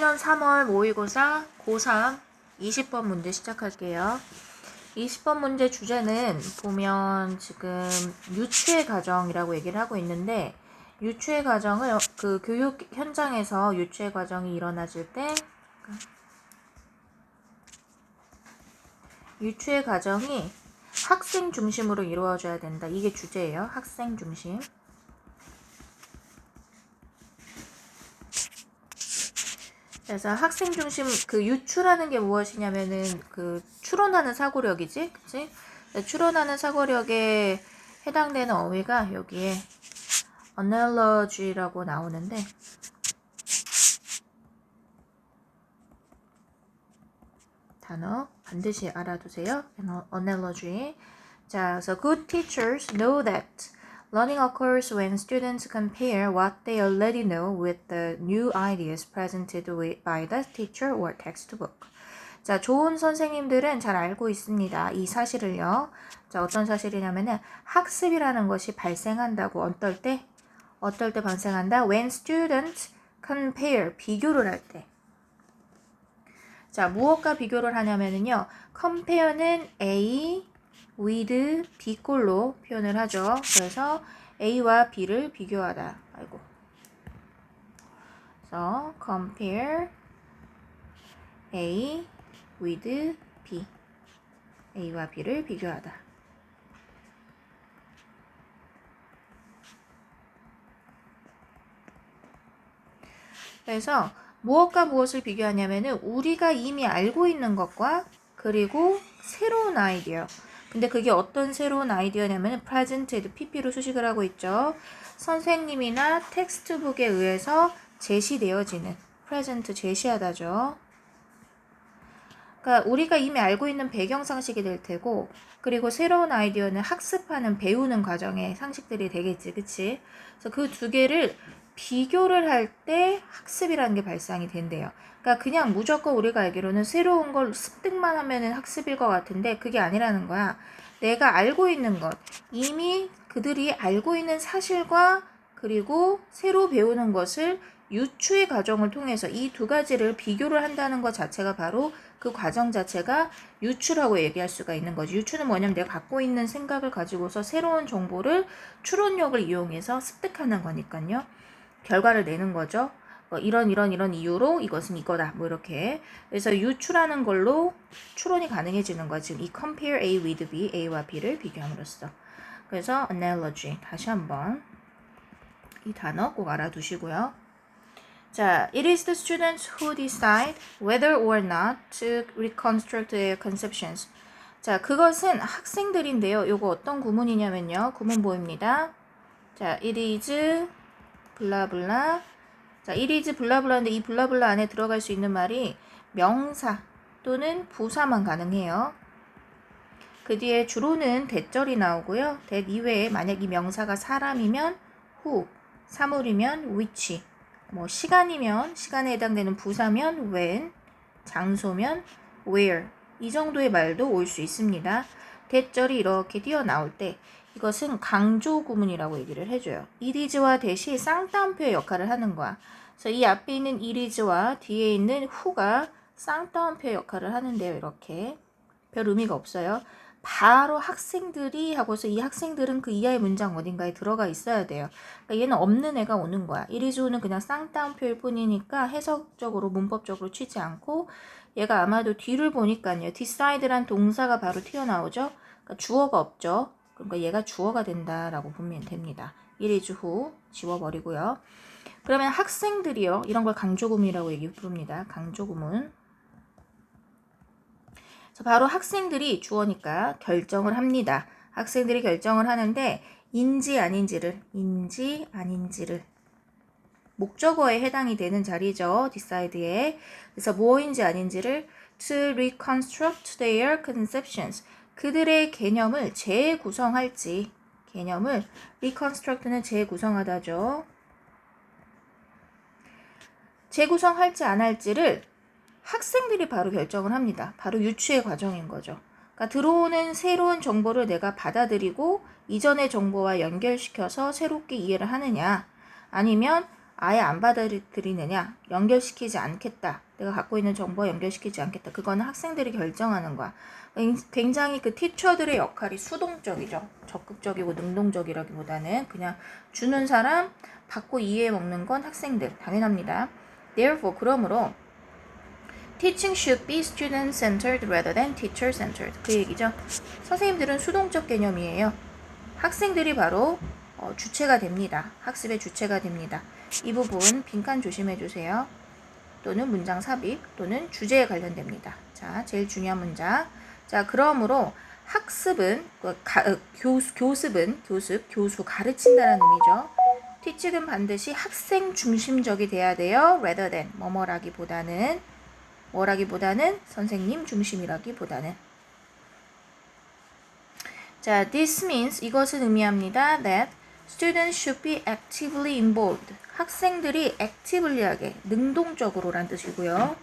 20년 3월 모의고사 고3 20번 문제 시작할게요. 20번 문제 주제는 보면 지금 유추의 과정이라고 얘기를 하고 있는데 유추의 과정을 그 교육 현장에서 유추의 과정이 일어나질 때 유추의 과정이 학생 중심으로 이루어져야 된다. 이게 주제예요. 학생 중심. 그래서 학생 중심 그 유추라는 게 무엇이냐면은 그 추론하는 사고력이지, 그치? 추론하는 사고력에 해당되는 어휘가 여기에 analogy라고 나오는데 단어 반드시 알아두세요. analogy. 자, 그래서 good teachers know that learning occurs when students compare what they already know with the new ideas presented by the teacher or textbook. 자, 좋은 선생님들은 잘 알고 있습니다. 이 사실을요. 자, 어떤 사실이냐면은 학습이라는 것이 발생한다고 어떨 때 어떨 때 발생한다? When students compare 비교를 할 때. 자, 무엇과 비교를 하냐면은요. compare는 A with B 꼴로 표현을 하죠. 그래서 A와 B를 비교하다. 아이고. 그래서 compare A with B. A와 B를 비교하다. 그래서 무엇과 무엇을 비교하냐면은 우리가 이미 알고 있는 것과 그리고 새로운 아이디어. 근데 그게 어떤 새로운 아이디어냐면 presented PP로 수식을 하고 있죠. 선생님이나 텍스트북에 의해서 제시되어지는 present 제시하다죠. 그러니까 우리가 이미 알고 있는 배경 상식이 될 테고 그리고 새로운 아이디어는 학습하는 배우는 과정의 상식들이 되겠지. 그치? 그래서 그 두 개를 비교를 할 때 학습이라는 게 발상이 된대요. 그러니까 그냥 무조건 우리가 알기로는 새로운 걸 습득만 하면은 학습일 것 같은데 그게 아니라는 거야. 내가 알고 있는 것, 이미 그들이 알고 있는 사실과 그리고 새로 배우는 것을 유추의 과정을 통해서 이 두 가지를 비교를 한다는 것 자체가 바로 그 과정 자체가 유추라고 얘기할 수가 있는 거지. 유추는 뭐냐면 내가 갖고 있는 생각을 가지고서 새로운 정보를 추론력을 이용해서 습득하는 거니까요. 결과를 내는 거죠. 뭐 이런 이런 이런 이유로 이것은 이거다. 뭐 이렇게. 그래서 유추라는 걸로 추론이 가능해지는 거야. 지금 이 compare A with B, A와 B를 비교함으로써. 그래서 analogy 다시 한번 이 단어 꼭 알아두시고요. 자, it is the students who decide whether or not to reconstruct their conceptions. 자, 그것은 학생들인데요. 요거 어떤 구문이냐면요. 구문 보입니다. 자, it is 블라블라. 자, it is 블라블라인데 이 블라블라 안에 들어갈 수 있는 말이 명사 또는 부사만 가능해요. 그 뒤에 주로는 대절이 나오고요. 대 이외에 만약 이 명사가 사람이면 who, 사물이면 which, 뭐 시간이면 시간에 해당되는 부사면 when, 장소면 where 이 정도의 말도 올 수 있습니다. 대절이 이렇게 튀어나올 때 이것은 강조 구문이라고 얘기를 해줘요. 이리즈와 대시 쌍따옴표의 역할을 하는 거야. 그래서 이 앞에 있는 이리즈와 뒤에 있는 후가 쌍따옴표의 역할을 하는데요. 이렇게 별 의미가 없어요. 바로 학생들이 하고서 이 학생들은 그 이하의 문장 어딘가에 들어가 있어야 돼요. 그러니까 얘는 없는 애가 오는 거야. 이리즈는 그냥 쌍따옴표일 뿐이니까 해석적으로 문법적으로 치지 않고 얘가 아마도 뒤를 보니까요. decide란 동사가 바로 튀어나오죠. 그러니까 주어가 없죠. 그러니까 얘가 주어가 된다라고 보면 됩니다. 이리즈 후 지워버리고요. 그러면 학생들이요. 이런 걸 강조구문이라고 얘기 부릅니다. 강조구문. 바로 학생들이 주어니까 결정을 합니다. 학생들이 결정을 하는데 인지 아닌지를 인지 아닌지를 목적어에 해당이 되는 자리죠. decide에. 그래서 무엇인지 아닌지를 to reconstruct their conceptions. 그들의 개념을 재구성할지 개념을 reconstruct는 재구성하다죠. 재구성할지 안 할지를 학생들이 바로 결정을 합니다. 바로 유추의 과정인 거죠. 그러니까 들어오는 새로운 정보를 내가 받아들이고 이전의 정보와 연결시켜서 새롭게 이해를 하느냐 아니면 아예 안 받아들이느냐, 연결시키지 않겠다. 내가 갖고 있는 정보와 연결시키지 않겠다. 그거는 학생들이 결정하는 거야. 굉장히 그 티처들의 역할이 수동적이죠. 적극적이고 능동적이라기보다는 그냥 주는 사람, 받고 이해해 먹는 건 학생들. 당연합니다. Therefore, 그러므로 Teaching should be student-centered rather than teacher-centered. 그 얘기죠. 선생님들은 수동적 개념이에요. 학생들이 바로 어, 주체가 됩니다. 학습의 주체가 됩니다. 이 부분 빈칸 조심해 주세요. 또는 문장 삽입 또는 주제에 관련됩니다. 자, 제일 중요한 문장. 자, 그러므로 학습은 그 가, 어, 교수, 교습은 교습, 교수 가르친다는 의미죠. 티칭은 반드시 학생 중심적이 돼야 돼요. rather than 뭐뭐라기보다는 뭐라기보다는 선생님 중심이라기보다는 자, this means 이것은 의미합니다. that students should be actively involved. 학생들이 activelly하게 능동적으로란 뜻이고요.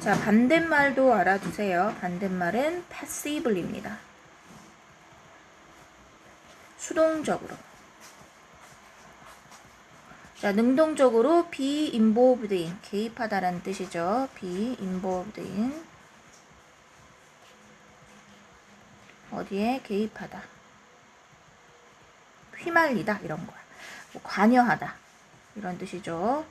자, 반대말도 알아두세요. 반대말은 passively입니다. 수동적으로. 자, 능동적으로 be involved in, 개입하다라는 뜻이죠. be involved in. 어디에 개입하다. 휘말리다, 이런 거야. 뭐 관여하다. 이런 뜻이죠.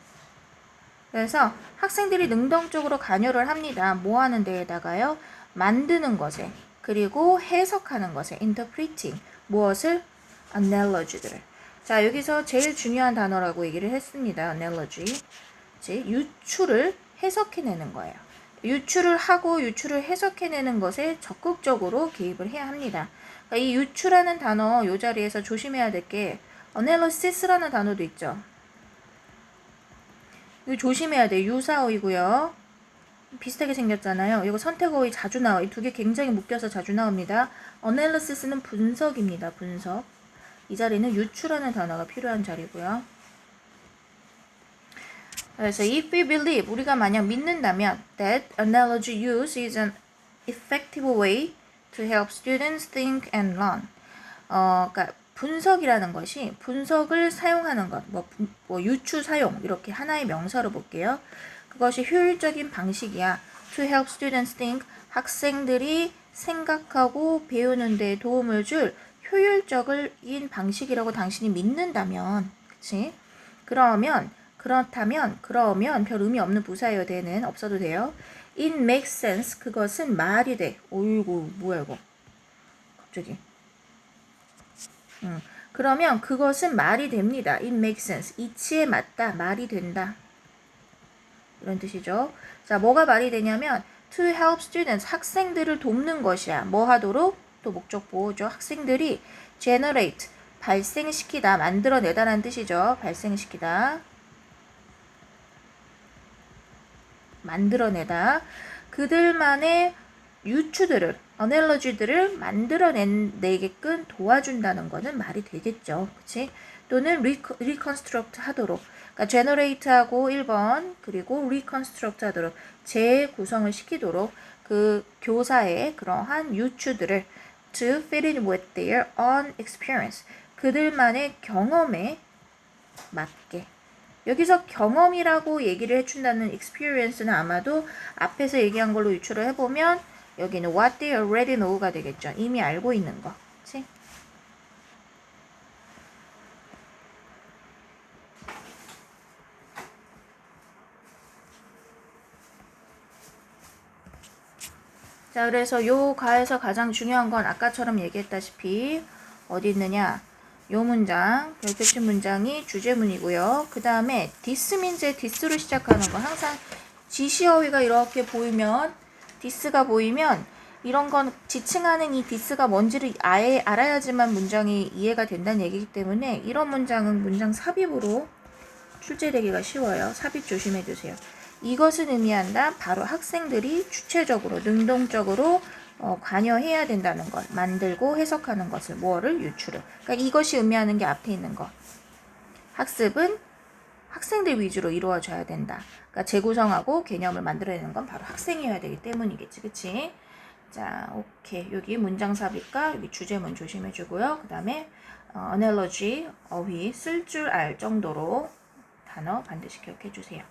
그래서 학생들이 능동적으로 관여를 합니다. 뭐 하는 데에다가요? 만드는 것에, 그리고 해석하는 것에, interpreting. 무엇을? analogy들을. 자, 여기서 제일 중요한 단어라고 얘기를 했습니다. analogy. 즉, 유추를 해석해내는 거예요. 유추를 하고 유추를 해석해내는 것에 적극적으로 개입을 해야 합니다. 그러니까 이 유추라는 단어 이 자리에서 조심해야 될 게 analysis라는 단어도 있죠. 이거 조심해야 돼. 유사어이고요. 비슷하게 생겼잖아요. 이거 선택어휘 자주 나와. 이 두 개 굉장히 묶여서 자주 나옵니다. analysis는 분석입니다. 분석. 이 자리는 유추라는 단어가 필요한 자리고요. 그래서 if we believe 우리가 만약 믿는다면 that analogy use is an effective way to help students think and learn. 어, 그러니까 분석이라는 것이 분석을 사용하는 것, 뭐, 뭐 유추 사용 이렇게 하나의 명사로 볼게요. 그것이 효율적인 방식이야. To help students think 학생들이 생각하고 배우는 데 도움을 줄 효율적인 방식이라고 당신이 믿는다면, 그치? 그러면 그렇다면 그러면 별 의미 없는 부사예요. 되는 없어도 돼요. It makes sense. 그것은 말이 돼. 어이구 뭐야 이거. 갑자기. 음, 그러면 그것은 말이 됩니다. It makes sense. 이치에 맞다. 말이 된다. 이런 뜻이죠. 자, 뭐가 말이 되냐면 to help students 학생들을 돕는 것이야. 뭐 하도록? 또 목적 보호죠. 학생들이 generate 발생시키다, 만들어내다라는 뜻이죠. 발생시키다. 만들어내다. 그들만의 유추들을, 어넬러지들을 만들어내게끔 도와준다는 것은 말이 되겠죠. 그치? 또는 리컨, 리컨스트럭트 하도록. 그러니까 generate하고 1번, 그리고 reconstruct 하도록. 재구성을 시키도록 그 교사의 그러한 유추들을 to fit in with their own experience. 그들만의 경험에 맞게 여기서 경험이라고 얘기를 해준다는 experience는 아마도 앞에서 얘기한 걸로 유추를 해보면 여기는 what they already know가 되겠죠. 이미 알고 있는 거. 그치? 자, 그래서 요 가에서 가장 중요한 건 아까처럼 얘기했다시피 어디 있느냐? 요 문장, 별표친 문장이 주제문이고요. 그 다음에 디스 민즈의 디스로 시작하는 거 항상 지시어휘가 이렇게 보이면 디스가 보이면 이런 건 지칭하는 이 디스가 뭔지를 아예 알아야지만 문장이 이해가 된다는 얘기이기 때문에 이런 문장은 문장 삽입으로 출제되기가 쉬워요. 삽입 조심해 주세요. 이것은 의미한다. 바로 학생들이 주체적으로 능동적으로 어, 관여해야 된다는 걸 만들고 해석하는 것을 뭐를 유추를 그러니까 이것이 의미하는 게 앞에 있는 것. 학습은 학생들 위주로 이루어져야 된다. 그러니까 재구성하고 개념을 만들어내는 건 바로 학생이어야 되기 때문이겠지 그치? 자 오케이. 여기 문장 삽입과 여기 주제문 조심해 주고요. 그 다음에 어, analogy 어휘 쓸 줄 알 정도로 단어 반드시 기억해 주세요.